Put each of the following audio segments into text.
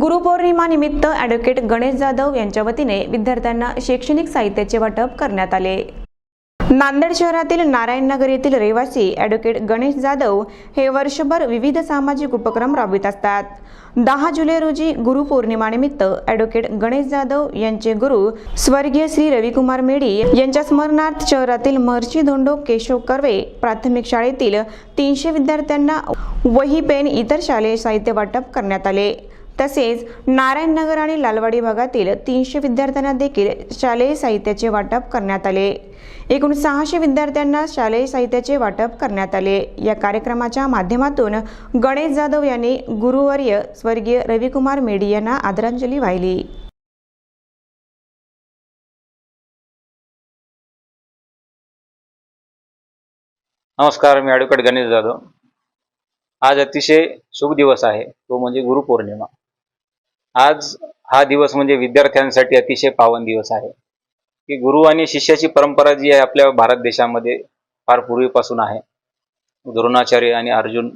गुरुपौर्णिमानिमित्त advocate Ganesh Jadhav यांच्या वतीने विद्यार्थ्यांना शैक्षणिक साहित्याचे वाटप करण्यात आले. नांदेड शहरातील नारायणनगर येथील रहिवासी ॲडव्होकेट गणेश जाधव हे वर्षभर विविध सामाजिक उपक्रम राबवित असतात. दहा जुलै रोजी गुरुपौर्णिमानिमित्त ॲडव्होकेट गणेश जाधव यांचे गुरु स्वर्गीय श्री रविकुमार मेडी यांच्या स्मरणार्थ शहरातील महर्षी धोंडो केशव कर्वे प्राथमिक शाळेतील तीनशे विद्यार्थ्यांना वही पेन इतर शालेय साहित्य वाटप करण्यात आले. तसेच नारायणनगर आणि लालवाडी भागातील तीनशे विद्यार्थ्यांना देखील शालेय साहित्याचे वाटप करण्यात आले. एकूण सहाशे विद्यार्थ्यांना शालेय साहित्याचे वाटप करण्यात आले. या कार्यक्रमाच्या माध्यमातून गणेश जाधव यांनी गुरुवर्य स्वर्गीय रविकुमार मेडी यांना आदरांजली वाहिली. नमस्कार मी ॲडव्होकेट गणेश जाधव. आज अतिशय शुभ दिवस आहे. तो म्हणजे गुरुपौर्णिमा. आज हा दिवस म्हणजे विद्यार्थ्यांसाठी अतिशय पावन दिवस आहे. की गुरु आणि शिष्याची परंपरा जी आहे आपल्या भारत देशामध्ये फार पूर्वीपासून आहे. द्रोणाचार्य आणि अर्जुन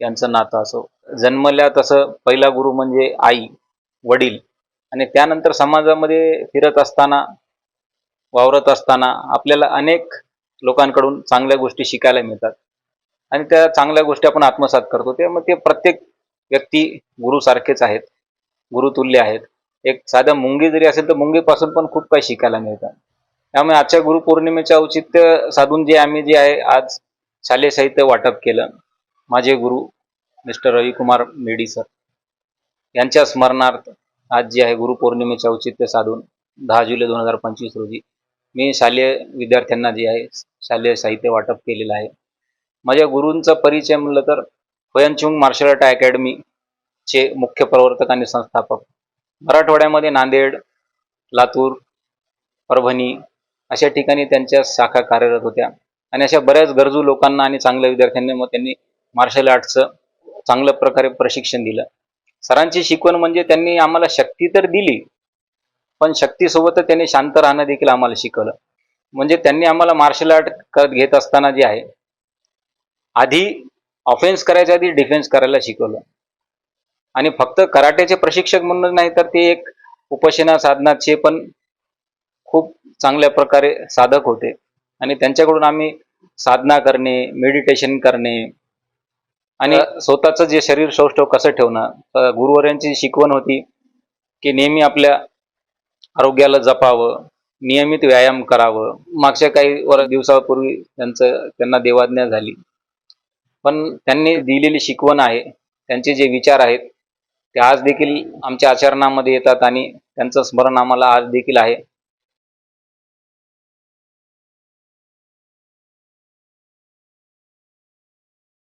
यांचं नातं असो जन्मल्या तसं पहिला गुरु म्हणजे आई वडील आणि त्यानंतर समाजामध्ये फिरत असताना वावरत असताना आपल्याला अनेक लोकांकडून चांगल्या गोष्टी शिकायला मिळतात. आणि त्या चांगल्या गोष्टी आपण आत्मसात करतो. ते मग ते प्रत्येक व्यक्ती गुरुसारखेच आहेत. गुरुतुल्य आहेत. एक साधं मुंगी जरी असेल तर मुंगीपासून पण खूप काही शिकायला मिळतं. त्यामुळे आजच्या गुरुपौर्णिमेचे औचित्य साधून जे आम्ही जे आहे आज शालेय साहित्य वाटप केलं. माझे गुरु मिस्टर रविकुमार मेडी सर यांच्या स्मरणार्थ आज जे आहे गुरुपौर्णिमेचे औचित्य साधून दहा जुलै दोन हजार पंचवीस रोजी मी शालेय विद्यार्थ्यांना जे आहे शालेय साहित्य वाटप केलेलं आहे. माझ्या गुरूंचा परिचय म्हणलं तर होयनचुंग मार्शल आर्ट अकॅडमी चे मुख्य प्रवर्तक आणि संस्थापक. मराठवाड्यामध्ये नांदेड लातूर परभणी अशा ठिकाणी त्यांच्या शाखा कार्यरत होत्या. आणि अशा बऱ्याच गरजू लोकांना आणि चांगल्या विद्यार्थ्यांना मग त्यांनी मार्शल आर्टचं चांगल्या प्रकारे प्रशिक्षण दिलं. सरांची शिकवण म्हणजे त्यांनी आम्हाला शक्ती तर दिली पण शक्तीसोबतच त्यांनी शांत राहणं देखील आम्हाला शिकवलं. म्हणजे त्यांनी आम्हाला मार्शल आर्ट करत घेत असताना जे आहे आधी ऑफेन्स करायच्या आधी डिफेन्स करायला शिकवलं. आणि फक्त कराटेचे प्रशिक्षक म्हणून नाही तर ते एक उपासना साधनाचे पण खूप चांगल्या प्रकारे साधक होते. आणि त्यांच्याकडून आम्ही साधना करणे मेडिटेशन करणे आणि स्वतःचं जे शरीर सौष्ठव कसं ठेवणं गुरुवर्यांची शिकवण होती की नेहमी आपल्या आरोग्याला जपावं नियमित व्यायाम करावं. मागच्या काही वर दिवसापूर्वी त्यांचं त्यांना देवाज्ञा झाली. पण त्यांनी दिलेली शिकवण आहे त्यांचे जे विचार आहेत ते आज देखील आमच्या आचरणामध्ये येतात आणि त्यांचं स्मरण आम्हाला आज देखील आहे.